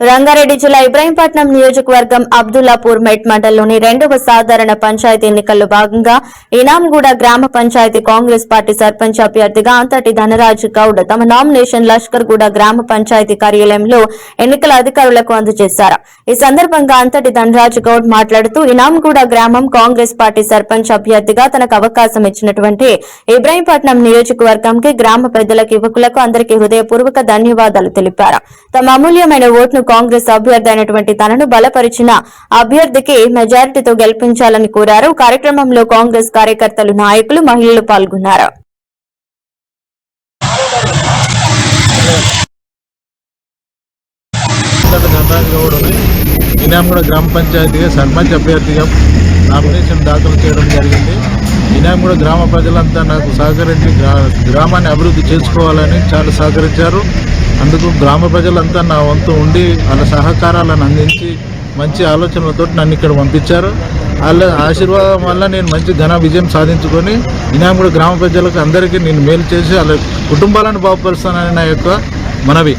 రంగారెడ్డి జిల్లా ఇబ్రాహీంపట్నం నియోజకవర్గం అబ్దుల్లాపూర్ మెట్ మండలంలోని రెండవ సాధారణ పంచాయతీ ఎన్నికల్లో భాగంగా ఇనాంగూడ గ్రామ పంచాయతీ కాంగ్రెస్ పార్టీ సర్పంచ్ అభ్యర్థిగా అంతటి ధనరాజ్ గౌడ్ తమ నామినేషన్ లష్కర్గూడ గ్రామ పంచాయతీ కార్యాలయంలో ఎన్నికల అధికారులకు అందజేశారు. ఈ సందర్భంగా అంతటి ధనరాజ్ గౌడ్ మాట్లాడుతూ ఇనాంగూడ గ్రామం కాంగ్రెస్ పార్టీ సర్పంచ్ అభ్యర్థిగా తనకు అవకాశం ఇచ్చినటువంటి ఇబ్రాహీంపట్నం నియోజకవర్గంకి గ్రామ పెద్దలకు యువకులకు అందరికీ హృదయపూర్వక ధన్యవాదాలు తెలిపారు. తమ అమూల్యమైన ఓటును కాంగ్రెస్ అభ్యర్థి అయినటువంటి తనను బలపరిచిన అభ్యర్థికి మెజారిటీతో గెలిపించాలని కోరారు. కార్యక్రమంలో కాంగ్రెస్ కార్యకర్తలు నాయకులు మహిళలు పాల్గొన్నారు. ఇనాంగూడ గ్రామ పంచాయతీగా సర్పంచ్ అభ్యర్థిగా నామినేషన్ దాఖలు చేయడం జరిగింది. ఇనాంగూడ గ్రామ ప్రజలంతా నాకు సహకరించి గ్రామాన్ని అభివృద్ధి చేసుకోవాలని చాలా సహకరించారు. అందుకు గ్రామ ప్రజలంతా నా వంతు ఉండి వాళ్ళ సహకారాలను అందించి మంచి ఆలోచనలతో నన్ను ఇక్కడ పంపించారు. వాళ్ళ ఆశీర్వాదం వల్ల నేను మంచి ఘన విజయం సాధించుకొని ఇనాంగూడ గ్రామ ప్రజలకు అందరికీ నేను మేలు చేసి వాళ్ళ కుటుంబాలను బాగుపరుస్తానని నా యొక్క మనవి.